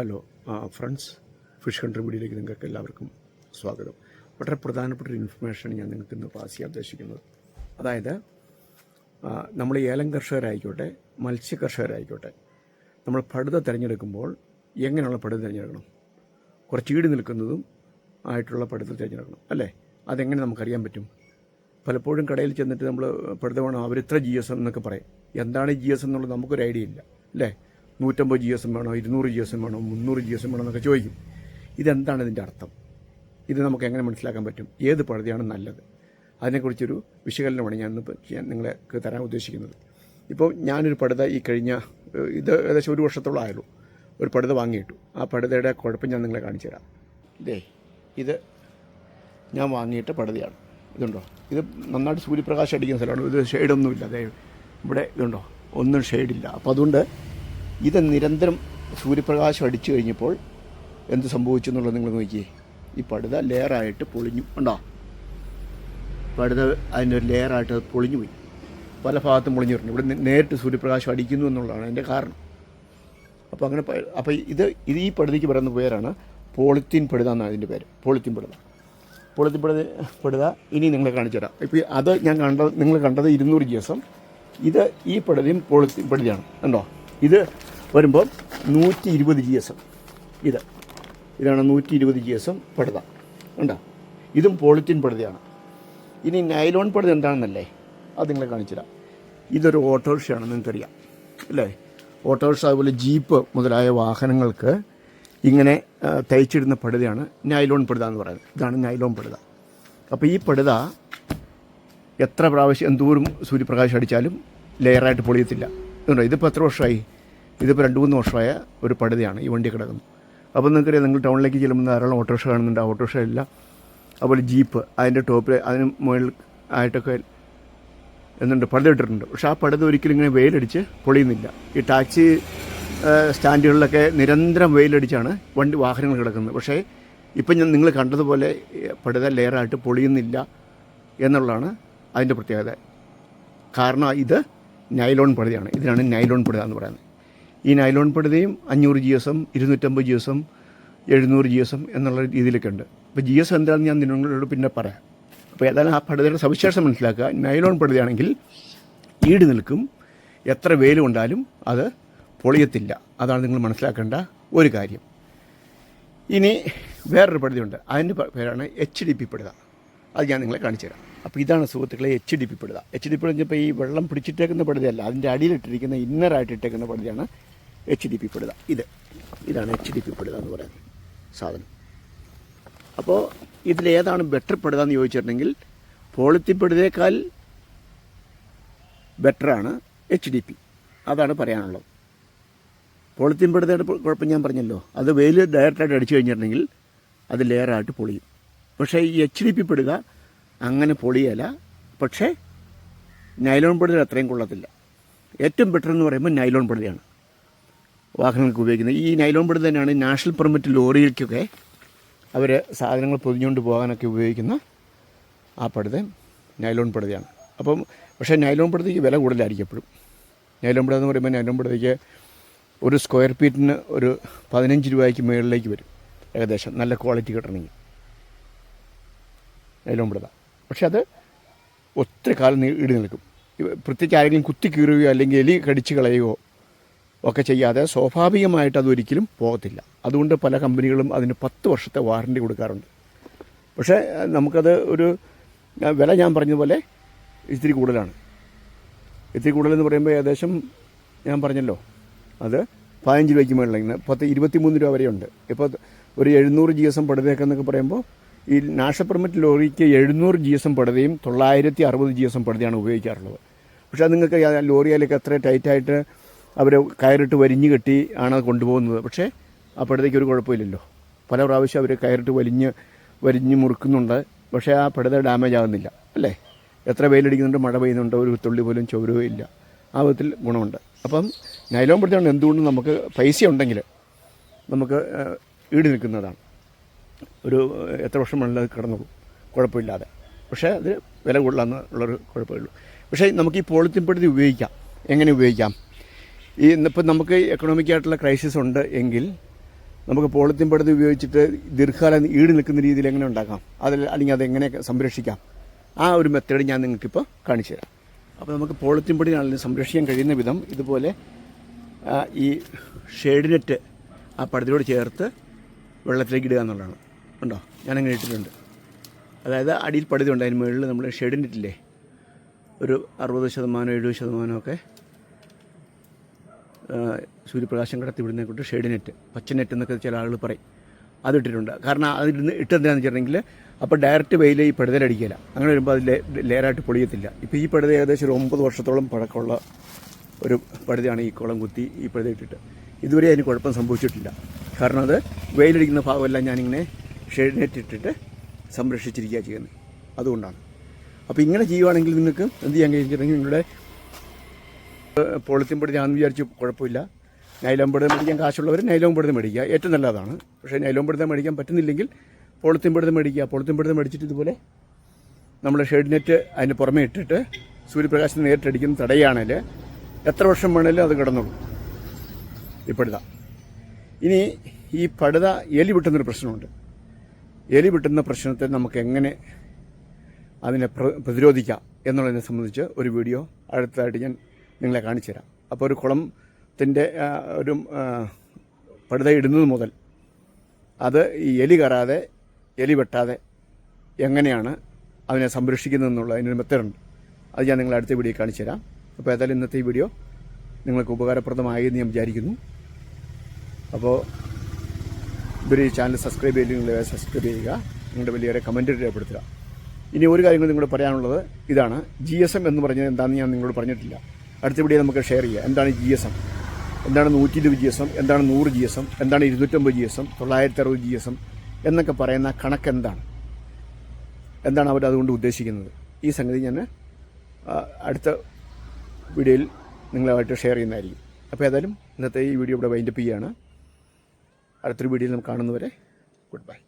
Hello friends fish country മീഡിയയിലേക്ക് നിങ്ങൾക്ക് എല്ലാവർക്കും സ്വാഗതം. വളരെ പ്രധാനപ്പെട്ട ഒരു ഇൻഫർമേഷൻ ഞാൻ നിങ്ങൾക്ക് ഇന്ന് പാസ് ചെയ്യാൻ ഉദ്ദേശിക്കുന്നത്. അതായത് നമ്മൾ ഏലം കർഷകരായിക്കോട്ടെ മത്സ്യ കർഷകരായിക്കോട്ടെ നമ്മൾ പടുത തിരഞ്ഞെടുക്കുമ്പോൾ എങ്ങനെയുള്ള പടുത തിരഞ്ഞെടുക്കണം? കുറച്ച് ഈട് നിൽക്കുന്നതും ആയിട്ടുള്ള പടുത തിരഞ്ഞെടുക്കണം അല്ലേ? അതെങ്ങനെ നമുക്കറിയാൻ പറ്റും? പലപ്പോഴും കടയിൽ ചെന്നിട്ട് നമ്മൾ പടുത വേണം അവർ ജി എസ് എന്നൊക്കെ പറയും. എന്താണ് ജി എസ് എന്നുള്ളത് നമുക്കൊരു ഐഡിയ ഇല്ല അല്ലേ? നൂറ്റമ്പത് ജി എസ് എം വേണോ ഇരുന്നൂറ് ജി എസ് എം വേണോ മുന്നൂറ് ജി എസ് എം വേണോ എന്നൊക്കെ ചോദിക്കും. ഇതെന്താണ് ഇതിന്റെ അർത്ഥം? ഇത് നമുക്ക് എങ്ങനെ മനസ്സിലാക്കാൻ പറ്റും? ഏത് പഴുതിയാണ് നല്ലത്? അതിനെക്കുറിച്ചൊരു വിശകലനമാണ് ഞാൻ ചെയ്യാൻ നിങ്ങൾക്ക് തരാൻ ഉദ്ദേശിക്കുന്നത്. ഇപ്പോൾ ഞാനൊരു പടുത ഈ കഴിഞ്ഞ ഇത് ഏകദേശം ഒരു വർഷത്തോളം ആയുള്ളൂ. ഒരു പടുത വാങ്ങിയിട്ടു. ആ പടുതയുടെ കുഴപ്പം ഞാൻ നിങ്ങളെ കാണിച്ചു തരാം. ഇതേ ഇത് ഞാൻ വാങ്ങിയിട്ട് പടുതയാണ്. ഇതുണ്ടോ? ഇത് നന്നായിട്ട് സൂര്യപ്രകാശം അടിക്കുന്ന സ്ഥലമാണ്. ഇത് ഷെയ്ഡൊന്നുമില്ല അതെ ഇവിടെ ഇതുണ്ടോ? ഒന്നും ഷെയ്ഡില്ല അപ്പോൾ അതുകൊണ്ട് ഇത് നിരന്തരം സൂര്യപ്രകാശം അടിച്ചു കഴിഞ്ഞപ്പോൾ എന്ത് സംഭവിച്ചു എന്നുള്ളത് നിങ്ങൾ നോക്കിയേ. ഈ പടുത ലെയറായിട്ട് പൊളിഞ്ഞു. ഉണ്ടോ പടുത അതിന്റെ ഒരു ലെയറായിട്ട് അത് പൊളിഞ്ഞു പോയി പല ഭാഗത്തും പൊളിഞ്ഞു വരുന്നു ഇവിടെ നേരിട്ട് സൂര്യപ്രകാശം അടിക്കുന്നു എന്നുള്ളതാണ് അതിന്റെ കാരണം. അപ്പോൾ അങ്ങനെ അപ്പോൾ ഇത് ഇത് ഈ പടുതയ്ക്ക് പറയുന്ന പേരാണ് പോളിത്തീൻ പടുത എന്നാണ് അതിന്റെ പേര്. പോളിത്തീൻ പടുത. പോളിത്തീൻ പടുത പടുത ഇനി നിങ്ങളെ കാണിച്ചു തരാം. ഇപ്പോൾ അത് ഞാൻ കണ്ടത് നിങ്ങൾ കണ്ടത് ഇരുന്നൂറ് ദിവസം. ഇത് ഈ പടുതയും പോളിത്തീൻ പടുതയാണ്. കണ്ടോ? ഇത് വരുമ്പോൾ നൂറ്റി ഇരുപത് ജി എസ് എം ഇത്. ഇതാണ് നൂറ്റി ഇരുപത് ജി എസ് എം പടുത. ഉണ്ടോ ഇതും പോളിത്തീൻ പടുതയാണ്. ഇനി നൈലോൺ പടുത എന്താണെന്നല്ലേ? അത് നിങ്ങളെ കാണിച്ചു തരാം. ഇതൊരു ഓട്ടോറിക്ഷയാണ് നിങ്ങൾക്കറിയാം. അല്ലേ? ഓട്ടോറിക്ഷ അതുപോലെ ജീപ്പ് മുതലായ വാഹനങ്ങൾക്ക് ഇങ്ങനെ തയ്ച്ചിടുന്ന പടുതയാണ് നൈലോൺ പടുത എന്ന് പറയുന്നത്. ഇതാണ് നൈലോൺ പടുത. അപ്പോൾ ഈ പടുത എത്ര പ്രാവശ്യം എന്തോരം സൂര്യപ്രകാശം അടിച്ചാലും ലെയറായിട്ട് പൊളിയത്തില്ല. ഇതിപ്പോൾ എത്ര വർഷമായി? ഇതിപ്പോൾ രണ്ട് മൂന്ന് വർഷമായ ഒരു പടുതയാണ് ഈ വണ്ടി കിടക്കുന്നത്. അപ്പോൾ നിങ്ങൾക്കറിയാം നിങ്ങൾ ടൗണിലേക്ക് ചെല്ലുമ്പോൾ ധാരാളം ഓട്ടോറിക്ഷ കാണുന്നുണ്ട്. ഓട്ടോറിക്ഷ ഇല്ല അതുപോലെ ജീപ്പ് അതിന്റെ ടോപ്പിൽ അതിന് മുകളിൽ ആയിട്ടൊക്കെ എന്നുണ്ട് പടുത ഇട്ടിട്ടുണ്ട് പക്ഷെ ആ പടുത ഒരിക്കലും ഇങ്ങനെ വെയിലടിച്ച് പൊളിയുന്നില്ല. ഈ ടാക്സി സ്റ്റാൻഡുകളിലൊക്കെ നിരന്തരം വെയിലടിച്ചാണ് വണ്ടി വാഹനങ്ങൾ കിടക്കുന്നത്. പക്ഷേ ഇപ്പം ഞാൻ നിങ്ങൾ കണ്ടതുപോലെ പടുത ലെയറായിട്ട് പൊളിയുന്നില്ല എന്നുള്ളതാണ് അതിന്റെ പ്രത്യേകത. കാരണം ഇത് നൈലോൺ പടുതയാണ്. ഇതിനാണ് നൈലോൺ പടുത എന്ന് പറയുന്നത്. ഈ നൈലോൺ പടുതയും അഞ്ഞൂറ് ജി എസ് എം ഇരുന്നൂറ്റമ്പത് ജി എസ് എം എഴുന്നൂറ് ജി എസ് എം എന്നുള്ള രീതിയിലൊക്കെ ഉണ്ട്. അപ്പോൾ ജി എസ് എന്താണെന്ന് ഞാൻ നിങ്ങളോട് പിന്നെ പറയാം. അപ്പോൾ ഏതായാലും ആ പടുതയുടെ സവിശേഷം മനസ്സിലാക്കുക. നൈലോൺ പടുതയാണെങ്കിൽ ഈട് നിൽക്കും. എത്ര വെയിൽ അത് പൊളിയത്തില്ല. അതാണ് നിങ്ങൾ മനസ്സിലാക്കേണ്ട ഒരു കാര്യം. ഇനി വേറൊരു പടുതയുണ്ട്. അതിന്റെ പേരാണ് എച്ച് ഡി പി പടുത. അത് ഞാൻ നിങ്ങളെ കാണിച്ചു തരാം. അപ്പോൾ ഇതാണ് സുഹൃത്തുക്കളെ എച്ച് ഡി പി പടുത. എച്ച് ഡി പി ഇപ്പോൾ ഈ വെള്ളം പിടിച്ചിട്ടേക്കുന്ന പടുതയല്ല. അതിന്റെ അടിയിലിട്ടിരിക്കുന്ന ഇന്നറായിട്ടിട്ടേക്കുന്ന പടുതയാണ് എച്ച് ഡി പി പടുത ഇത്. ഇതാണ് എച്ച് ഡി പി പടുത എന്ന് പറയുന്നത് സാധനം. അപ്പോൾ ഇതിലേതാണ് ബെറ്റർ പെടുക എന്ന് ചോദിച്ചിട്ടുണ്ടെങ്കിൽ പോളിത്തി പടുതയേക്കാൾ ബെറ്ററാണ് എച്ച് ഡി പി അതാണ് പറയാനുള്ളത്. പോളിത്തീൻ പടുതയുടെ പൊ- കുഴപ്പം ഞാൻ പറഞ്ഞല്ലോ. അത് വെയിൽ ഡയറക്റ്റായിട്ട് അടിച്ചു കഴിഞ്ഞിട്ടുണ്ടെങ്കിൽ അത് ലെയറായിട്ട് പൊളിയും. പക്ഷേ ഈ എച്ച് ഡി പി പെടുക അങ്ങനെ പൊളിയല്ല. പക്ഷേ നൈലോൺ പെടുതൽ അത്രയും കൊള്ളത്തില്ല. ഏറ്റവും ബെറ്റർ എന്ന് പറയുമ്പോൾ നൈലോൺ പടുതയാണ് വാഹനങ്ങൾക്ക് ഉപയോഗിക്കുന്നത്. ഈ നൈലോൺ പടുത തന്നെയാണ് നാഷണൽ പെർമിറ്റ് ലോറിയിലേക്കൊക്കെ അവർ സാധനങ്ങൾ പൊതിഞ്ഞുകൊണ്ട് പോകാനൊക്കെ ഉപയോഗിക്കുന്ന ആ പടുത. നൈലോൺ പടുതയാണ്. അപ്പം പക്ഷേ നൈലോൺ പടുതയ്ക്ക് വില കൂടുതലായിരിക്കും എപ്പോഴും. നൈലോൺ പടുത എന്ന് പറയുമ്പോൾ നൈലോൺ പടുതയ്ക്ക് ഒരു സ്ക്വയർ ഫീറ്റിന് ഒരു പതിനഞ്ച് രൂപയ്ക്ക് മുകളിലേക്ക് വരും. ഏകദേശം നല്ല ക്വാളിറ്റി കിട്ടണമെങ്കിൽ. നൈലോൺ പടുത. പക്ഷെ അത് ഒത്തിരി കാലം ഈട് നിൽക്കും. പ്രത്യേകിച്ച് ആരെങ്കിലും കുത്തി കീറുകയോ അല്ലെങ്കിൽ എലി കടിച്ച് കളയുകയോ ഒക്കെ ചെയ്യാതെ സ്വാഭാവികമായിട്ട് അതൊരിക്കലും പോകത്തില്ല. അതുകൊണ്ട് പല കമ്പനികളും അതിന് പത്ത് വർഷത്തെ വാറണ്ടി കൊടുക്കാറുണ്ട്. പക്ഷേ നമുക്കത് ഒരു വില ഞാൻ പറഞ്ഞതുപോലെ ഇത്തിരി കൂടുതലാണ്. ഇത്തിരി കൂടുതലെന്ന് പറയുമ്പോൾ ഏകദേശം ഞാൻ പറഞ്ഞല്ലോ അത് പതിനഞ്ച് രൂപയ്ക്ക് മുകളിൽ പത്ത് ഇരുപത്തിമൂന്ന് രൂപ വരെയുണ്ട്. ഇപ്പോൾ ഒരു എഴുന്നൂറ് ജി എസ് എം പടുതയൊക്കെന്നൊക്കെ പറയുമ്പോൾ ഈ നാഷണൽ പെർമിറ്റ് ലോറിക്ക് എഴുന്നൂറ് ജി എസ് എം പടുതയും തൊള്ളായിരത്തി അറുപത് ജി എസ് എം പടുതയാണ് ഉപയോഗിക്കാറുള്ളത്. പക്ഷേ അത് നിങ്ങൾക്ക് ആ എത്ര ടൈറ്റായിട്ട് അവർ കയറിട്ട് വലിഞ്ഞ് കെട്ടി ആണ് അത് കൊണ്ടുപോകുന്നത്. പക്ഷേ അപ്പോഴത്തേക്ക് ഒരു കുഴപ്പമില്ലല്ലോ. പല പ്രാവശ്യം അവർ കയറിട്ട് വലിഞ്ഞ് വലിഞ്ഞ് മുറുക്കുന്നുണ്ട്. പക്ഷേ ആ പടുത ഡാമേജ് ആകുന്നില്ല അല്ലേ? എത്ര വെയിലടിക്കുന്നുണ്ട് മഴ പെയ്യുന്നുണ്ട് ഒരു തുള്ളി പോലും ചൗരവും ഇല്ല. ആ വിധത്തിൽ ഗുണമുണ്ട്. അപ്പം നൈലോൺ പടുതയാണ് എന്തുകൊണ്ടും നമുക്ക് പൈസ ഉണ്ടെങ്കിൽ നമുക്ക് ഈട് നിൽക്കുന്നതാണ്. ഒരു എത്ര വർഷം വേണമെങ്കിലും അത് കിടന്നോളൂ. കുഴപ്പമില്ലാതെ. പക്ഷേ അത് വില കൂടുതലാണെന്നുള്ളൊരു കുഴപ്പമുള്ളൂ പക്ഷേ നമുക്ക് ഈ പോളിത്തീൻ പ്രതി ഉപയോഗിക്കാം. എങ്ങനെ ഉപയോഗിക്കാം? ഈ ഇന്നിപ്പോൾ നമുക്ക് എക്കണോമിക് ആയിട്ടുള്ള ക്രൈസിസ് ഉണ്ട് എങ്കിൽ നമുക്ക് പോളിത്തീൻ പടുതി ഉപയോഗിച്ചിട്ട് ദീർഘകാലം ഈട് നിൽക്കുന്ന രീതിയിൽ എങ്ങനെ ഉണ്ടാക്കാം? അതിൽ അല്ലെങ്കിൽ അതെങ്ങനെ സംരക്ഷിക്കാം? ആ ഒരു മെത്തേഡ് ഞാൻ നിങ്ങൾക്കിപ്പോൾ കാണിച്ചു തരാം. അപ്പോൾ നമുക്ക് പോളിത്തീൻ പൊടിയാണെങ്കിലും സംരക്ഷിക്കാൻ കഴിയുന്ന വിധം ഇതുപോലെ ഈ ഷെയ്ഡ് നെറ്റ് ആ പടുതിയോട് ചേർത്ത് വെള്ളത്തിലേക്ക് ഇടുക എന്നുള്ളതാണ്. ഉണ്ടോ? ഞാനങ്ങനെ ഇട്ടിട്ടുണ്ട്. അതായത് അടിയിൽ പടുതി ഉണ്ട് അതിന് മുകളിൽ നമ്മൾ ഷെയ്ഡ് നെറ്റില്ലേ ഒരു അറുപത് ശതമാനം എഴുപത് ശതമാനമൊക്കെ സൂര്യപ്രകാശം കടത്തി വിടുന്നതിനെ കൊണ്ട് ഷെയ്ഡ് നെറ്റ് പച്ച നെറ്റ് എന്നൊക്കെ ചില ആളുകൾ പറയും. അതിട്ടിട്ടുണ്ട്. കാരണം അതിരുന്ന് ഇട്ടെന്താണെന്ന് വെച്ചിട്ടുണ്ടെങ്കിൽ അപ്പോൾ ഡയറക്റ്റ് വെയിൽ ഈ പടുതലടിക്കില്ല അങ്ങനെ വരുമ്പോൾ അതിൽ ലെയറായിട്ട് പൊളിയത്തില്ല. ഇപ്പോൾ ഈ പടുത ഏകദേശം ഒരു ഒമ്പത് വർഷത്തോളം പഴക്കമുള്ള ഒരു പടുതയാണ് ഈ കുളം കുത്തി ഈ പടുത ഇട്ടിട്ട്. ഇതുവരെ അതിന് കുഴപ്പം സംഭവിച്ചിട്ടില്ല. കാരണം അത് വെയിലടിക്കുന്ന ഭാഗമെല്ലാം ഞാനിങ്ങനെ ഷെയ്ഡ് നെറ്റ് ഇട്ടിട്ട് സംരക്ഷിച്ചിരിക്കുക ചെയ്യുന്നത്. അതുകൊണ്ടാണ്. അപ്പോൾ ഇങ്ങനെ ചെയ്യുവാണെങ്കിൽ നിങ്ങൾക്ക് എന്ത് ചെയ്യാൻ കഴിഞ്ഞിട്ടുണ്ടെങ്കിൽ നിങ്ങളുടെ പോളിത്തീൻ പൊടി ഞാൻ വിചാരിച്ചു കുഴപ്പമില്ല. നൈലോൺ പൊടി മേടിക്കാൻ കാശുള്ളവർ നൈലോൺ പൊടി മേടിക്കുക. ഏറ്റവും നല്ലതാണ്. പക്ഷേ നൈലോൺ പൊടി മേടിക്കാൻ പറ്റുന്നില്ലെങ്കിൽ പോളിത്തീൻ പൊടി മേടിക്കുക. പോളിത്തീൻ പൊടി മേടിച്ചിട്ട് ഇതുപോലെ നമ്മൾ ഷെയ്ഡ് നെറ്റ് അതിന് പുറമേ ഇട്ടിട്ട് സൂര്യപ്രകാശം നേരിട്ടടിക്കുന്ന തടയുകയാണെങ്കിൽ എത്ര വർഷം വേണേലും അത് കിടന്നുള്ളൂ ഈ പടുത ഇനി ഈ പടുത എലി വിട്ടുന്നൊരു പ്രശ്നമുണ്ട്. എലി വിട്ടുന്ന പ്രശ്നത്തെ നമുക്ക് എങ്ങനെ അതിനെ പ്രതിരോധിക്കാം എന്നുള്ളതിനെ സംബന്ധിച്ച് ഒരു വീഡിയോ അടുത്തതായിട്ട് ഞാൻ നിങ്ങളെ കാണിച്ചു തരാം. അപ്പോൾ ഒരു കുളത്തിന്റെ ഒരു പടുതയിടുന്നത് മുതൽ അത് ഈ എലി കയറാതെ എലി വെട്ടാതെ എങ്ങനെയാണ് അതിനെ സംരക്ഷിക്കുന്നതെന്നുള്ള അതിനൊരു മെത്തേഡുണ്ട്. അത് ഞാൻ നിങ്ങളെ അടുത്ത വീഡിയോ കാണിച്ചു തരാം. അപ്പോൾ ഏതായാലും ഇന്നത്തെ ഈ വീഡിയോ നിങ്ങൾക്ക് ഉപകാരപ്രദമായി എന്ന് ഞാൻ വിചാരിക്കുന്നു. അപ്പോൾ ഇവർ ഈ ചാനൽ സബ്സ്ക്രൈബ് ചെയ്തില്ലെങ്കിൽ സബ്സ്ക്രൈബ് ചെയ്യുക. നിങ്ങളുടെ വലിയ കമന്റ് രേഖപ്പെടുത്തുക. ഇനി ഒരു കാര്യം കൂടി നിങ്ങളോട് പറയാനുള്ളത് ഇതാണ്. ജി എസ് എം എന്ന് പറഞ്ഞത് എന്താണെന്ന് ഞാൻ നിങ്ങളോട് പറഞ്ഞിട്ടില്ല. അടുത്ത വീഡിയോ നമുക്ക് ഷെയർ ചെയ്യാം. എന്താണ് ജി എസ് എം എന്താണ് നൂറ്റി ഇരുപത് ജി എസ് എം എന്താണ് നൂറ് ജി എസ് എം എന്താണ് ഇരുന്നൂറ്റമ്പത് ജി എസ് എം തൊള്ളായിരത്തി അറുപത് ജി എസ് എം എന്നൊക്കെ പറയുന്ന കണക്ക് എന്താണ്? എന്താണ് അവർ അതുകൊണ്ട് ഉദ്ദേശിക്കുന്നത്? ഈ സംഗതി ഞാൻ അടുത്ത വീഡിയോയിൽ നിങ്ങളുമായിട്ട് ഷെയർ ചെയ്യുന്നതായിരിക്കും. അപ്പോൾ ഏതായാലും ഇന്നത്തെ ഈ വീഡിയോ ഇവിടെ വൈൻഡപ്പ് ചെയ്യുകയാണ്. അടുത്തൊരു വീഡിയോയിൽ നമുക്ക് കാണുന്നവരെ ഗുഡ് ബൈ